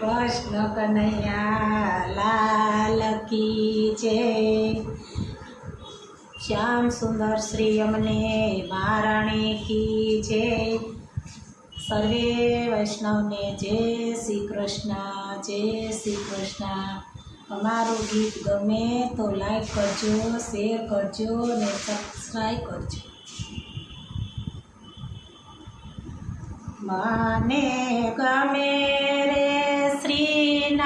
કૃષ્ણ કનૈયા લાલ કી જય. શ્યામ સુંદર શ્રી અમને મહારાણી કી જય. સર્વે વૈષ્ણવને જય શ્રી કૃષ્ણ, જય શ્રી કૃષ્ણ. અમારું ગીત ગમે તો લાઈક કરજો શેર કરજો ને સબસ્ક્રાઈબ કરજો. માને ગમે રે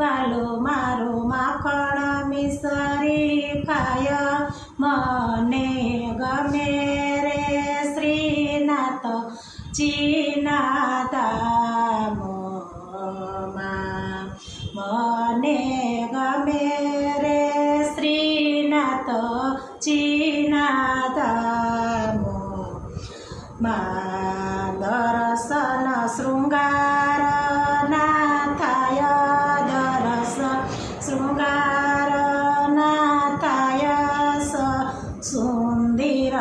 વાલો, મારો માખણ મિસરી ખાય. મને ગમે રે શ્રીનાથ ચીનાતા મને ગમે રે શ્રીનાથ ચીનાતા માં દર્શન, શૃંગાર સુંદર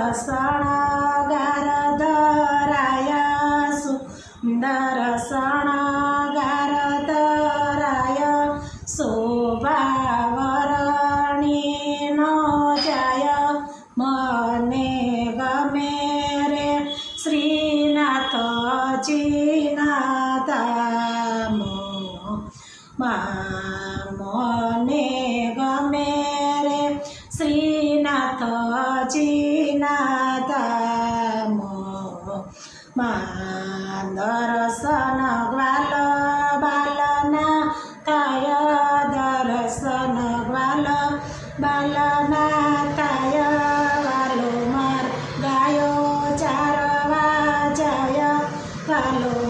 વાલો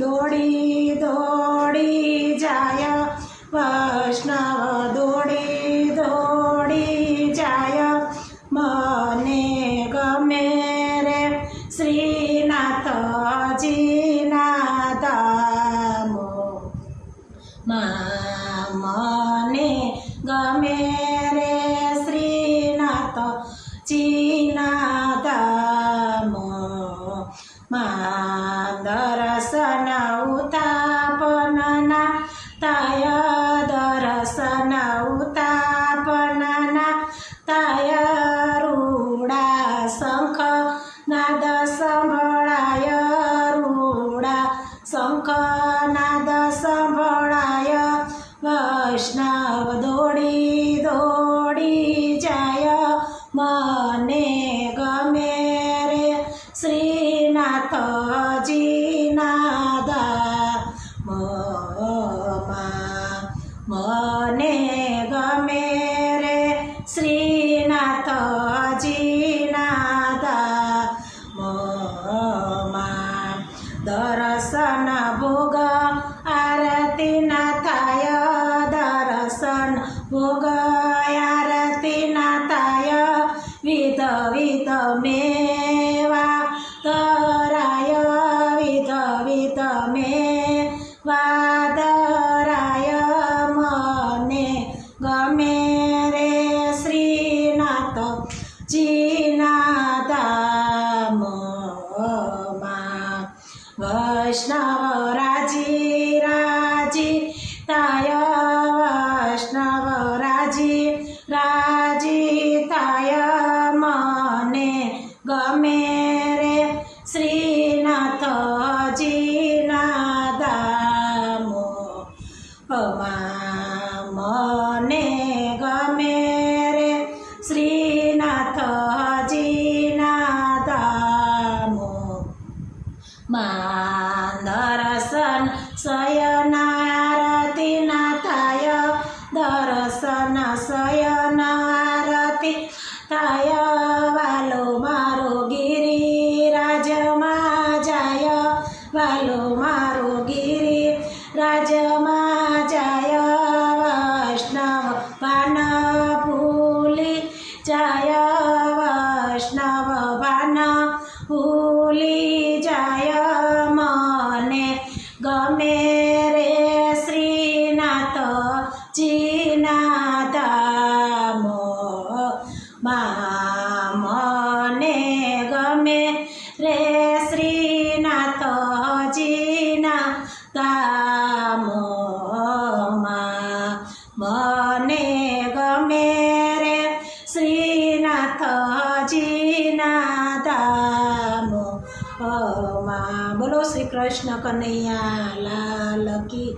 દોડી દોડી જાય વૈષ્ણવ દોડી દોડી જાય. મને ગમે રે શ્રીનાથજીના દામો મને ગમે રે શ્રીનાથ વૈષ્ણવ જીના વૈષ્ણવ રાજી રાજી તાય વૈષ્ણવ રાજી રાજી તાય મને ગમે રે શ્રીનાથજીના દામો મને शयन आरती नाथाय दर्शन शयन आरती थाय बालो मारो गिरिराजमा जाय बालो मारो गिरिराजमा जाय वैष्णव पान फुली जाय वैष्णव पान फुली जाय મા મને ગમે રે શ્રીનાથ શ્રીનાથજીના તામોમાં મને ગમે રે શ્રીનાથજીના દામો માં બોલો શ્રી કૃષ્ણ કનૈયા લાલ કી